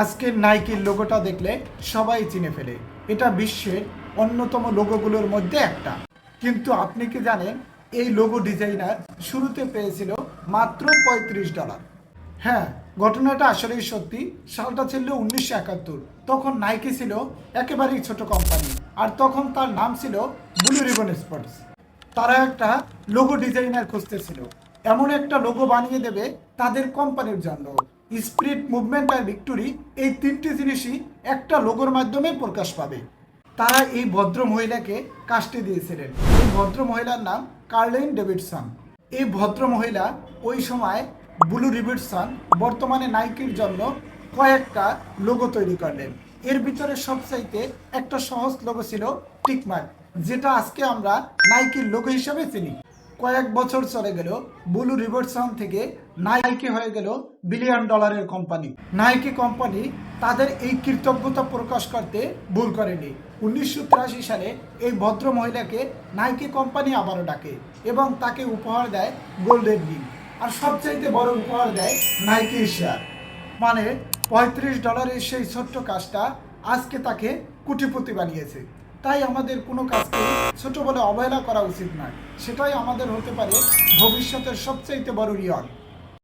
আজকের নাইকির লোগোটা দেখলে সবাই চিনে ফেলে। এটা বিশ্বের অন্যতম লোগোগুলোর মধ্যে একটা। কিন্তু আপনি কি জানেন, এই লোগো ডিজাইনার শুরুতে পেয়েছিল মাত্র পঁয়ত্রিশ ডলার হ্যাঁ ঘটনাটা আসলেই সত্যি। সালটা ছিল উনিশশো একাত্তর। তখন নাইকি ছিল একেবারেই ছোট কোম্পানি আর তখন তার নাম ছিল ব্লু রিবন স্পোর্টস তারা একটা লোগো ডিজাইনার খুঁজতেছিল। এমন একটা লোগো বানিয়ে দেবে তাদের কোম্পানির জন্য। স্পিরিট মুভমেন্ট আর ভিক্টোরি এই তিনটি জিনিসই একটা লোগোর মাধ্যমে প্রকাশ পাবে। তারা এই ভদ্র মহিলাকে কাস্টে দিয়েছিলেন। এই ভদ্র মহিলার নাম কার্লেন ডেভিডসন। এই ভদ্র মহিলা ওই সময় ব্লু রিভিডসন বর্তমানে নাইকির জন্য কয়েকটা লোগো তৈরি করলেন। এর ভিতরে সবচাইতে একটা সহজ লোগো ছিল টিকমার্ক, যেটা আজকে আমরা নাইকির লোগো হিসাবে চিনি। কয়েক বছর চলে গেল ব্লু রিভার্সন থেকে নাইকি হয়ে গেল বিলিয়ন ডলারের কোম্পানি। নাইকি কোম্পানি তাদের এই কৃতজ্ঞতা প্রকাশ করতে ভুল করেনি। উনিশশো সালে এই ভদ্র মহিলাকে নাইকি কোম্পানি আবারও ডাকে এবং তাকে উপহার দেয় গোল্ডেন রিং। আর সবচাইতে বড় উপহার দেয় নাইকি শেয়ার মানে পঁয়ত্রিশ ডলারের সেই ছোট্ট কাজটা আজকে তাকে কুটিপতি বানিয়েছে। তাই আমাদের কোনো কাজকে ছোট বলে অবহেলা করা উচিত নয়। সেটাই আমাদের হতে পারে ভবিষ্যতের সবচাইতে বড় রিয়ন